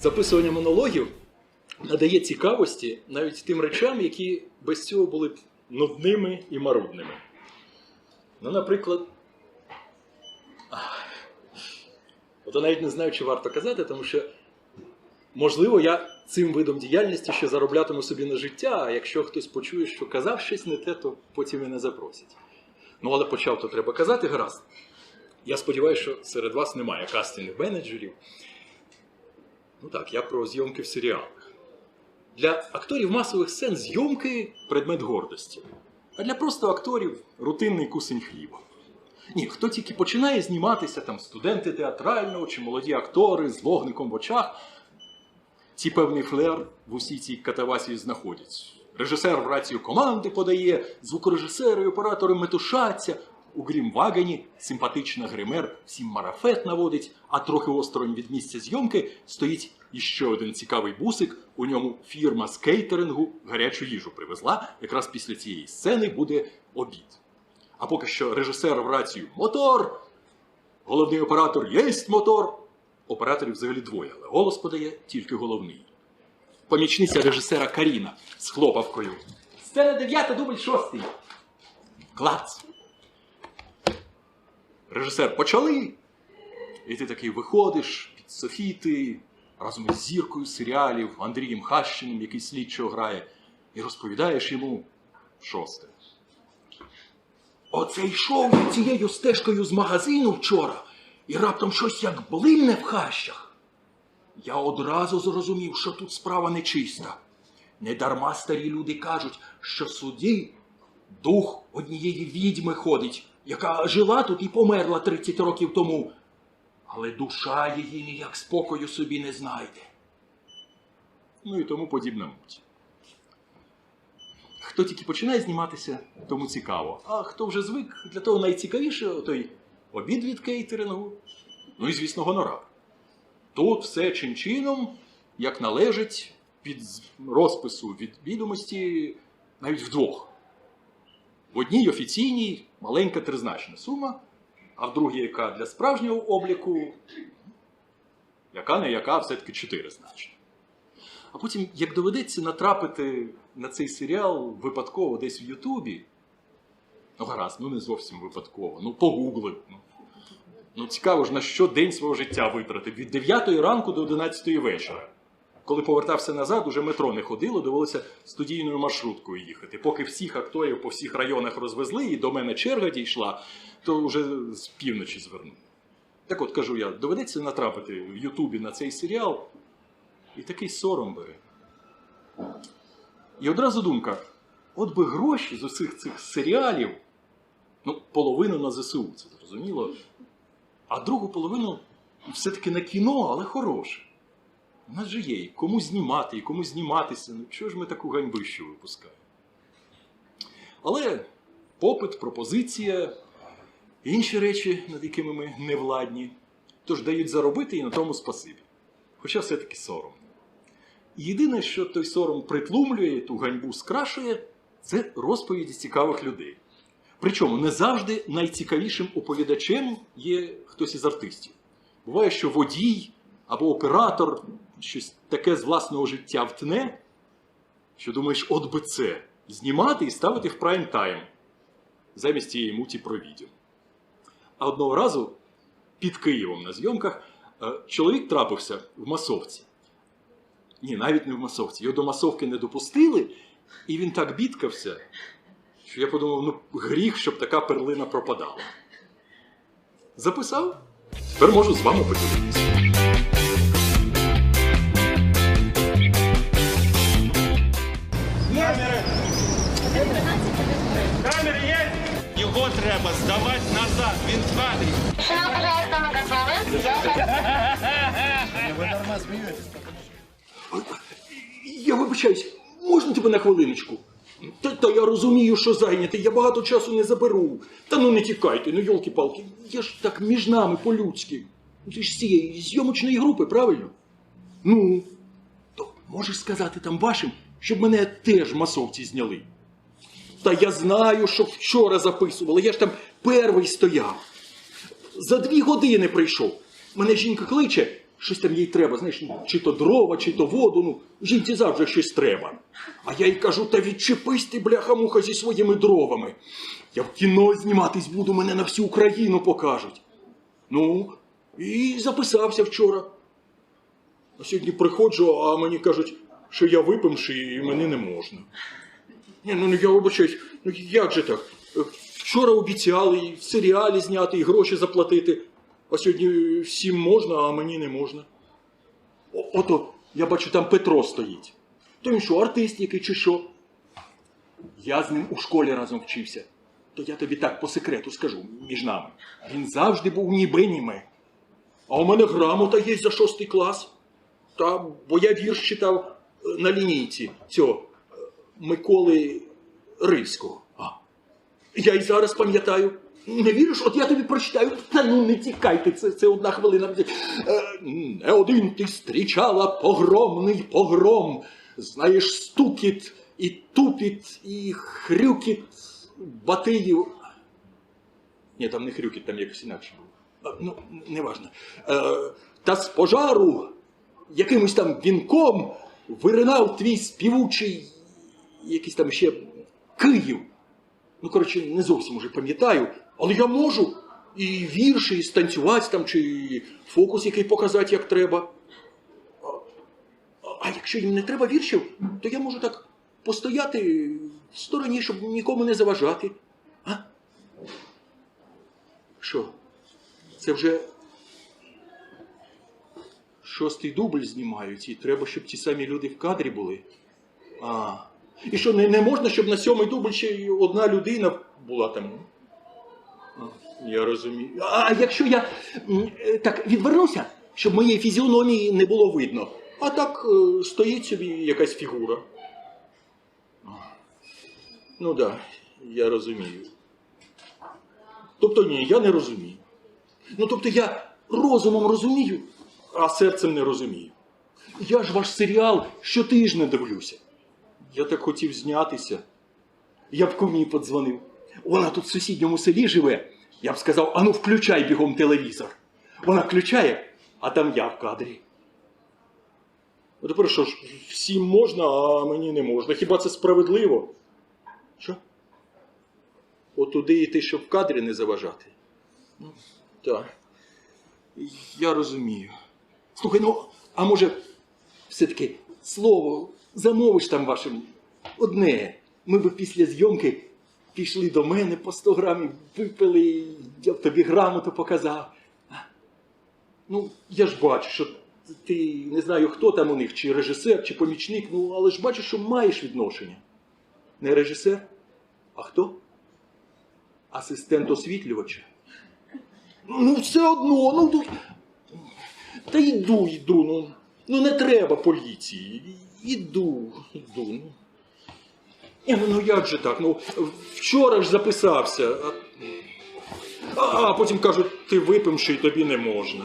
Записування монологів надає цікавості навіть тим речам, які без цього були б нудними і марудними. Ну, наприклад, от я навіть не знаю, чи варто казати, тому що, можливо, я цим видом діяльності ще зароблятиму собі на життя, а якщо хтось почує, що казав щось не те, то потім і не запросять. Ну, але почав, то треба казати, гаразд. Я сподіваюся, що серед вас немає кастинг менеджерів. Ну так, я про зйомки в серіалах. Для акторів масових сцен зйомки предмет гордості. А для просто акторів рутинний кусень хліба. Ні, хто тільки починає зніматися, там студенти театрального чи молоді актори з вогником в очах, ці певний флер в усій цій катавасії знаходять. Режисер в рацію команди подає, звукорежисери і оператори метушаться. У Грімвагені симпатична гример всім марафет наводить, а трохи осторонь від місця зйомки стоїть іще один цікавий бусик. У ньому фірма з кейтерингу гарячу їжу привезла. Якраз після цієї сцени буде обід. А поки що режисер в рацію мотор, головний оператор єсть мотор. Операторів взагалі двоє, але голос подає тільки головний. Помічниця режисера Каріна з хлопавкою. Сцена дев'ята, дубль шостий. Клац. Режисер почали. І ти такий виходиш під софіти разом із зіркою серіалів Андрієм Хащиним, який слідчого грає, і розповідаєш йому шосте. Оце йшов цією стежкою з магазину вчора, і раптом щось як блимне в хащах. Я одразу зрозумів, що тут справа нечиста. Недарма старі люди кажуть, що в суді дух однієї відьми ходить, яка жила тут і померла 30 років тому. Але душа її ніяк спокою собі не знайде. Ну і тому подібна муть. Хто тільки починає зніматися, тому цікаво. А хто вже звик, для того найцікавіше той обід від кейтерингу, ну і, звісно, гонорар. Тут все чин-чином, як належить, під розпису від відомості навіть вдвох. В одній офіційній маленька тризначна сума, а в другій, яка для справжнього обліку, яка не яка, все-таки чотиризначна. А потім, як доведеться натрапити на цей серіал випадково десь в Ютубі, ну гаразд, ну не зовсім випадково, ну погугли. Ну, ну цікаво ж, на що день свого життя витратив від 9 ранку до 11 вечора. Коли повертався назад, уже метро не ходило, довелося студійною маршруткою їхати. Поки всіх акторів по всіх районах розвезли, і до мене черга дійшла, то вже з півночі звернув. Так от кажу я, доведеться натрапити в Ютубі на цей серіал, і такий сором бере. І одразу думка: от би гроші з усіх цих серіалів, ну, половину на ЗСУ, це зрозуміло, а другу половину все-таки на кіно, але хороше. У нас же є кому знімати, і кому зніматися. Ну чого ж ми таку ганьбищу випускаємо? Але попит, пропозиція, інші речі, над якими ми не владні, тож дають заробити і на тому спасибі. Хоча все-таки соромно. Єдине, що той сором притлумлює, ту ганьбу скрашує, це розповіді цікавих людей. Причому не завжди найцікавішим оповідачем є хтось із артистів. Буває, що водій або оператор щось таке з власного життя втне, що думаєш, от би це знімати і ставити в прайм-тайм замість цієї муті про відео. А одного разу під Києвом на зйомках е, чоловік трапився в масовці. Ні, навіть не в масовці. Його до масовки не допустили, і він так бідкався, що я подумав, ну гріх, щоб така перлина пропадала. Записав? Тепер можу з вами поділитися. Я вибачаюсь, можна тебе на хвилиночку? Та, та я розумію, що зайнятий, я багато часу не заберу. Та ну не тікайте, ну йолки-палки, я ж так між нами по-людськи. Ти ж з цієї зйомочної групи, правильно? Ну, то можеш сказати там вашим, щоб мене теж масовці зняли. Та я знаю, що вчора записували, я ж там перший стояв. За дві години прийшов. Мене жінка кличе, щось там їй треба, знаєш, ну, чи то дрова, чи то воду, ну, жінці завжди щось треба. А я їй кажу, та відчепись ти, бляха-муха, зі своїми дровами. Я в кіно зніматись буду, мене на всю Україну покажуть. Ну, і записався вчора. А сьогодні приходжу, а мені кажуть, що я випивший і мені не можна. Ні, ну я вибачаюсь, ну як же так? Вчора обіцяли і в серіалі зняти, і гроші заплатити, а сьогодні всім можна, а мені не можна. О- Ото, я бачу, там Петро стоїть. То він що, артист який чи що? Я з ним у школі разом вчився. То я тобі так по секрету скажу між нами. Він завжди був ніби німе. А у мене грамота є за шостий клас. Та, бо я вірш читав е, на лінійці цього е, Миколи Рильського. А. Я й зараз пам'ятаю. Не віриш? От я тобі прочитаю. Та ну не тікайте, це, це одна хвилина. Е, Не один ти зустрічала погромний погром. Знаєш, стукіт і тупіт, і хрюкіт батиїв. Ні, там не хрюкіт, там якось інакше було. Ну, неважно. Е, та з пожару якимось там вінком виринав твій співучий якийсь там ще Київ. Ну, коротше, не зовсім уже пам'ятаю, але я можу і вірші, і станцювати там, чи фокус який показати, як треба. А, а якщо їм не треба віршів, то я можу так постояти в стороні, щоб нікому не заважати. А? Що? Це вже шостий дубль знімають, і треба, щоб ті самі люди в кадрі були. А. І що не, не можна, щоб на сьомий дубль ще одна людина була там. Я розумію. А якщо я е, так відвернуся, щоб моєї фізіономії не було видно. А так е, стоїть собі якась фігура. Ну так, да, я розумію. Тобто ні, я не розумію. Ну тобто я розумом розумію, а серцем не розумію. Я ж ваш серіал щотижня дивлюся. Я так хотів знятися. Я б кумі подзвонив. Вона тут в сусідньому селі живе. Я б сказав, ану включай бігом телевізор. Вона включає, а там я в кадрі. Ну тепер що ж, всім можна, а мені не можна. Хіба це справедливо? Що? От туди йти, щоб в кадрі не заважати. Ну, так. Я розумію. Слухай, ну, а може, все-таки слово замовиш там вашим одне. Ми б після зйомки пішли до мене по 100 грамів, випили, я б тобі грамоту показав. Ну, я ж бачу, що ти не знаю, хто там у них, чи режисер, чи помічник, ну, але ж бачу, що маєш відношення. Не режисер, а хто? Асистент освітлювача. Ну, все одно, ну. ну, Та йду, йду, ну. Ну не треба поліції. Іду, іду. Ну. Ну, ну як же так? Ну, вчора ж записався. А, а, потім кажуть, ти випивши, тобі не можна.